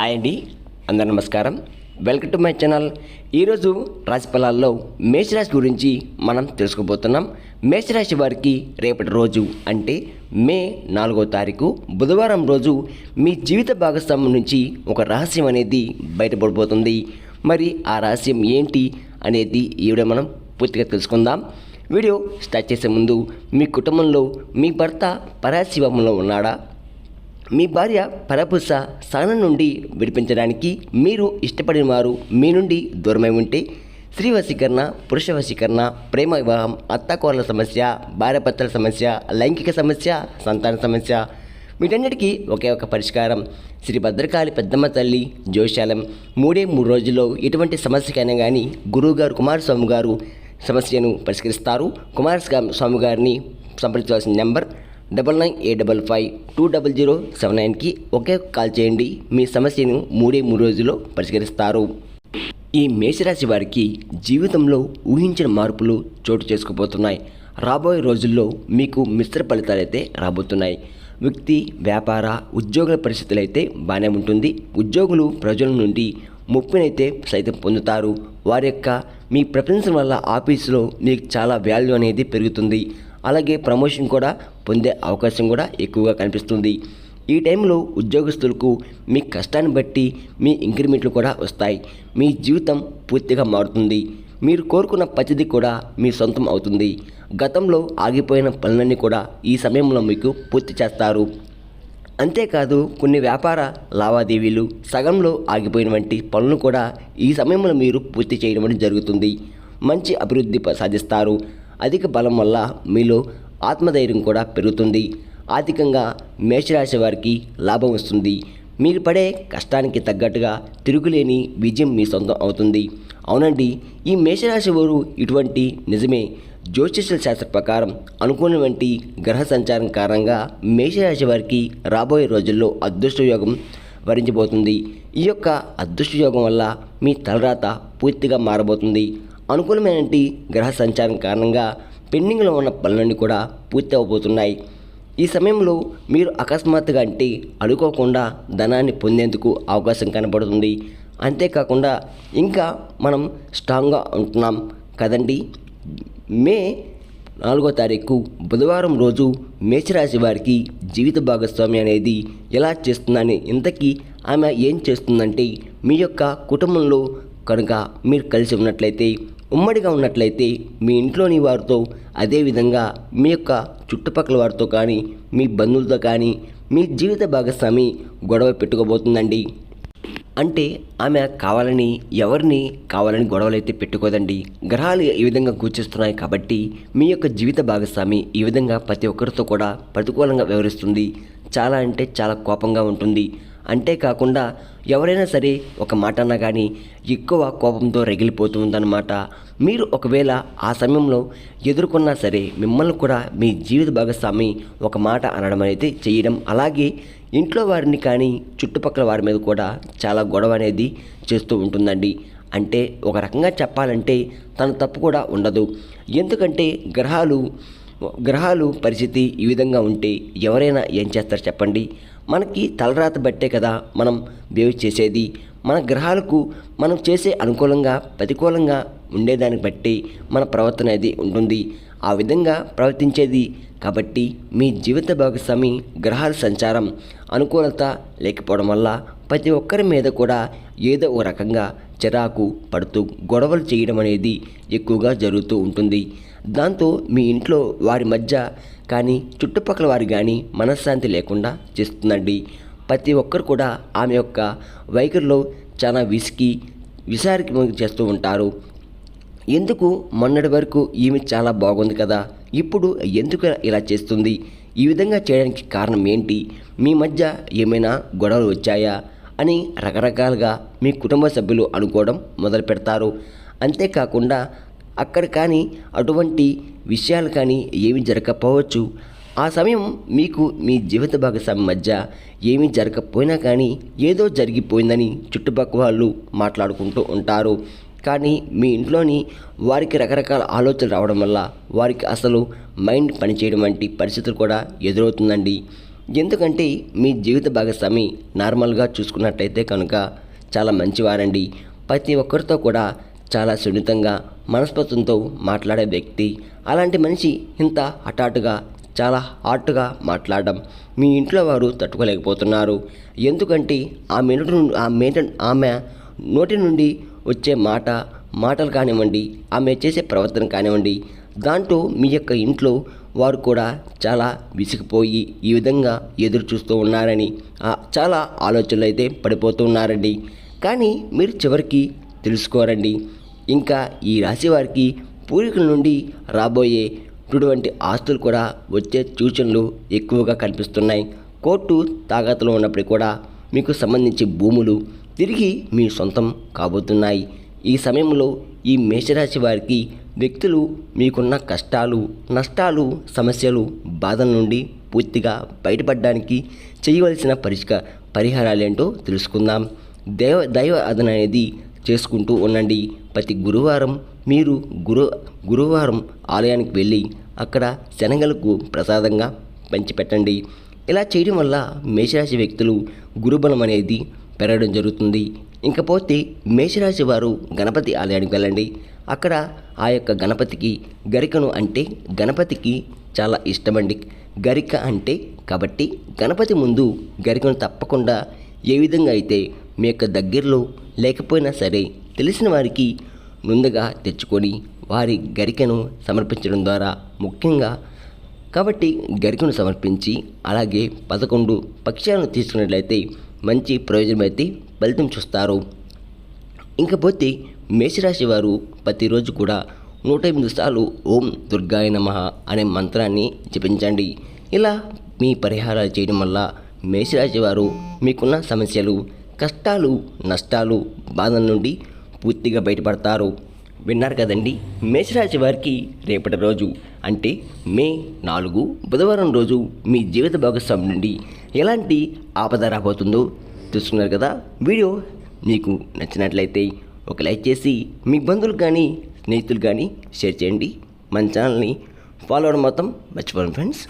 Hi అండి అందరు నమస్కారం. వెల్కమ్ టు మై ఛానల్ ఈరోజు రాశి ఫలాల్లో మేషరాశి గురించి మనం తెలుసుకోబోతున్నాం. మేషరాశి వారికి రేపటి రోజు అంటే మే నాలుగో తారీఖు బుధవారం రోజు మీ జీవిత భాగస్వామ్యం నుంచి ఒక రహస్యం అనేది బయటపడిపోతుంది మరి ఆ రహస్యం ఏంటి అనేది ఈవిడ మనం పూర్తిగా తెలుసుకుందాం. వీడియో స్టార్ట్ చేసే ముందు మీ కుటుంబంలో మీ భర్త పరాశివంలో ఉన్నాడా? మీ భార్య పరపుస స్థానం నుండి విడిపించడానికి మీరు ఇష్టపడిన వారు మీ నుండి దూరమై ఉంటే స్త్రీ వశీకరణ పురుష వశీకరణ ప్రేమ వివాహం అత్తకోరల సమస్య భార్యపత్రల సమస్య లైంగిక సమస్య సంతాన సమస్య వీటన్నిటికీ ఒకే ఒక పరిష్కారం. శ్రీ భద్రకాళి పెద్దమ్మ తల్లి జోశాలం మూడే మూడు రోజుల్లో ఎటువంటి సమస్యకైనా కానీ గురువుగారు కుమారస్వామి గారు సమస్యను పరిష్కరిస్తారు. కుమారస్వామి స్వామి గారిని సంప్రదించవలసిన number double nine eight double five two double zero seven నైన్కి ఒకే కాల్ చేయండి. మీ సమస్యను మూడే మూడు రోజుల్లో పరిష్కరిస్తారు. ఈ మేషరాశి వారికి జీవితంలో ఊహించిన మార్పులు చోటు చేసుకుపోతున్నాయి. రాబోయే రోజుల్లో మీకు మిశ్ర ఫలితాలైతే రాబోతున్నాయి. వ్యక్తి వ్యాపార ఉద్యోగుల పరిస్థితులు అయితే బాగానే ఉంటుంది. ఉద్యోగులు ప్రజల నుండి ముప్పునైతే సైతం పొందుతారు. వారి యొక్క మీ ప్రపంచం వల్ల ఆఫీసులో మీకు చాలా వాల్యూ అనేది పెరుగుతుంది. అలాగే ప్రమోషన్ కూడా పొందే అవకాశం కూడా ఎక్కువగా కనిపిస్తుంది. ఈ టైంలో ఉద్యోగస్తులకు మీ కష్టాన్ని బట్టి మీ ఇంక్రిమెంట్లు కూడా వస్తాయి. మీ జీవితం పూర్తిగా మారుతుంది. మీరు కోరుకున్న పద్ధతి కూడా మీ సొంతం అవుతుంది. గతంలో ఆగిపోయిన పనులన్నీ కూడా ఈ సమయంలో మీకు పూర్తి చేస్తారు. అంతేకాదు కొన్ని వ్యాపార లావాదేవీలు సగంలో ఆగిపోయిన వంటి పనులు కూడా ఈ సమయంలో మీరు పూర్తి చేయడం జరుగుతుంది. మంచి అభివృద్ధి సాధిస్తారు. అధిక బలం వల్ల మీలో ఆత్మధైర్యం కూడా పెరుగుతుంది. ఆర్థికంగా మేషరాశి వారికి లాభం వస్తుంది. మీరు పడే కష్టానికి తగ్గట్టుగా తిరుగులేని విజయం మీ సొంతం అవుతుంది. అవునండి ఈ మేషరాశి వారు ఇటువంటి నిజమే. జ్యోతిష్య శాస్త్ర ప్రకారం అనుకున్నటువంటి గ్రహ సంచారం కారణంగా మేషరాశి వారికి రాబోయే రోజుల్లో అదృష్ట యోగం వరించబోతుంది. ఈ యొక్క అదృష్ట యోగం వల్ల మీ తలరాత పూర్తిగా మారబోతుంది. అనుకూలమైన గ్రహ సంచారం కారణంగా పెండింగ్లో ఉన్న పనులన్నీ కూడా పూర్తి అవబోతున్నాయి ఈ సమయంలో మీరు అకస్మాత్తుగా అంటే అనుకోకుండా ధనాన్ని పొందేందుకు అవకాశం కనబడుతుంది. అంతేకాకుండా ఇంకా మనం స్ట్రాంగ్గా ఉంటున్నాం కదండి? మే నాలుగో తారీఖు బుధవారం రోజు మేషరాశి వారికి జీవిత భాగస్వామి అనేది ఎలా చేస్తుందని ఇంతకీ ఆమె ఏం చేస్తుందంటే మీ యొక్క కుటుంబంలో కనుక మీరు కలిసి ఉన్నట్లయితే ఉమ్మడిగా ఉన్నట్లయితే మీ ఇంట్లోని వారితో అదేవిధంగా మీ యొక్క చుట్టుపక్కల వారితో కానీ మీ బంధువులతో కానీ మీ జీవిత భాగస్వామి గొడవ పెట్టుకోబోతుందండి. అంటే ఆమె కావాలని ఎవరిని కావాలని గొడవలు అయితే పెట్టుకోదండి. గ్రహాలు ఈ విధంగా కూర్చిస్తున్నాయి కాబట్టి మీ యొక్క జీవిత భాగస్వామి ఈ విధంగా ప్రతి ఒక్కరితో కూడా ప్రతికూలంగా వ్యవహరిస్తుంది. చాలా అంటే చాలా కోపంగా ఉంటుంది. అంతేకాకుండా ఎవరైనా సరే ఒక మాట అన్నా కానీ ఎక్కువ కోపంతో రగిలిపోతూ ఉందన్నమాట. మీరు ఒకవేళ ఆ సమయంలో ఎదుర్కొన్నా సరే మిమ్మల్ని కూడా మీ జీవిత భాగస్వామి ఒక మాట అనడం అనేది చేయడం. అలాగే ఇంట్లో వారిని కానీ చుట్టుపక్కల వారి మీద కూడా చాలా గొడవ అనేది చేస్తూ ఉంటుందండి. అంటే ఒక రకంగా చెప్పాలంటే తన తప్పు కూడా ఉండదు. ఎందుకంటే గ్రహాలు గ్రహాలు పరిస్థితి ఈ విధంగా ఉంటే ఎవరైనా ఏం చేస్తారు చెప్పండి? మనకి తలరాత బట్టే కదా మనం బిహేవ్ చేసేది. మన గ్రహాలకు మనం చేసే అనుకూలంగా ప్రతికూలంగా ఉండేదాన్ని బట్టి మన ప్రవర్తన అనేది ఉంటుంది. ఆ విధంగా ప్రవర్తించేది కాబట్టి మీ జీవిత భాగస్వామి గ్రహాల సంచారం అనుకూలత లేకపోవడం వల్ల ప్రతి ఒక్కరి మీద కూడా ఏదో ఒక రకంగా చిరాకు పడుతూ గొడవలు చేయడం అనేది ఎక్కువగా జరుగుతూ ఉంటుంది. దాంతో మీ ఇంట్లో వారి మధ్య కానీ చుట్టుపక్కల వారు కానీ మనశ్శాంతి లేకుండా చేస్తుందండి. ప్రతి ఒక్కరు కూడా ఆమె యొక్క వైఖరిలో చాలా విసికి విసారికి చేస్తూ ఉంటారు. ఎందుకు? మొన్నటి వరకు ఈమె చాలా బాగుంది కదా. ఇప్పుడు ఎందుకు ఇలా చేస్తుంది? ఈ విధంగా చేయడానికి కారణం ఏంటి? మీ మధ్య ఏమైనా గొడవలు వచ్చాయా? అని రకరకాలుగా మీ కుటుంబ సభ్యులు అనుకోవడం మొదలు పెడతారు. అంతేకాకుండా అక్కడ కానీ అటువంటి విషయాలు కానీ ఏమి జరగకపోవచ్చు. ఆ సమయం మీకు మీ జీవిత భాగస్వామి మధ్య ఏమీ జరగకపోయినా కానీ ఏదో జరిగిపోయిందని చుట్టుపక్కల వాళ్ళు మాట్లాడుకుంటూ ఉంటారు. కానీ మీ ఇంట్లోని వారికి రకరకాల ఆలోచనలు రావడం వల్ల వారికి అసలు మైండ్ పనిచేయడం వంటి పరిస్థితులు కూడా ఎదురవుతుందండి. ఎందుకంటే మీ జీవిత భాగస్వామి నార్మల్గా చూసుకున్నట్టయితే కనుక చాలా మంచివారండి. ప్రతి ఒక్కరితో కూడా చాలా సున్నితంగా మనస్పత్వంతో మాట్లాడే వ్యక్తి. అలాంటి మనిషి ఇంత హఠాటుగా చాలా హాట్గా మాట్లాడడం మీ ఇంట్లో వారు తట్టుకోలేకపోతున్నారు. ఎందుకంటే ఆమె నుండి ఆమె ఆమె నోటి నుండి వచ్చే మాట మాటలు కానివ్వండి ఆమె చేసే ప్రవర్తన కానివ్వండి దాంట్లో మీ యొక్క ఇంట్లో వారు కూడా చాలా విసిగిపోయి ఈ విధంగా ఎదురు చూస్తూ ఉన్నారని చాలా ఆలోచనలు అయితే పడిపోతూ ఉన్నారండి. కానీ మీరు చివరికి తెలుసుకోరండి. ఇంకా ఈ రాశి వారికి పూర్వీకుల నుండి రాబోయే ఇటువంటి ఆస్తులు కూడా వచ్చే సూచనలు ఎక్కువగా కనిపిస్తున్నాయి. కోర్టు తాగతలో ఉన్నప్పటికీ కూడా మీకు సంబంధించి భూములు తిరిగి మీ సొంతం కాబోతున్నాయి. ఈ సమయంలో ఈ మేషరాశి వారికి వ్యక్తులు మీకున్న కష్టాలు నష్టాలు సమస్యలు బాధల నుండి పూర్తిగా బయటపడడానికి చేయవలసిన పరిష్క పరిహారాలేంటో తెలుసుకుందాం. దైవ దైవ అదన అనేది చేసుకుంటూ ఉండండి. ప్రతి గురువారం మీరు గురు గురువారం ఆలయానికి వెళ్ళి అక్కడ శనగలకు ప్రసాదంగా పంచిపెట్టండి. ఇలా చేయడం వల్ల మేషరాశి వ్యక్తులు గురుబలం అనేది పెరగడం జరుగుతుంది. ఇంకపోతే మేషరాశి వారు గణపతి ఆలయానికి వెళ్ళండి. అక్కడ ఆ యొక్క గణపతికి గరికను అంటే గణపతికి చాలా ఇష్టమండి. గరిక అంటే కాబట్టి గణపతి ముందు గరికను తప్పకుండా ఏ విధంగా అయితే మీ యొక్క దగ్గరలో లేకపోయినా సరే తెలిసిన వారికి ముందుగా తెచ్చుకొని వారి గరికను సమర్పించడం ద్వారా ముఖ్యంగా కాబట్టి గరికను సమర్పించి అలాగే పదకొండు పక్షాలను తీసుకున్నట్లయితే మంచి ప్రయోజనం అయితే ఫలితం చూస్తారు. ఇంకపోతే మేషరాశి వారు ప్రతిరోజు కూడా నూట ఎనిమిది సార్లు ఓం దుర్గాయ నమః అనే మంత్రాన్ని జపించండి. ఇలా మీ పరిహారాలు చేయడం వల్ల మేషరాశి వారు మీకున్న సమస్యలు కష్టాలు నష్టాలు బాధల నుండి పూర్తిగా బయటపడతారు. విన్నారు కదండి? మేషరాశి వారికి రేపటి రోజు అంటే మే నాలుగు బుధవారం రోజు మీ జీవిత భాగస్వామి నుండి ఎలాంటి ఆపద రాబోతుందో చూస్తున్నారు కదా వీడియో మీకు నచ్చినట్లయితే ఒక లైక్ చేసి మీ బంధువులు కానీ స్నేహితులు కానీ షేర్ చేయండి. మన ఛానల్ని ఫాలో అవడం మొత్తం మర్చిపోండి ఫ్రెండ్స్.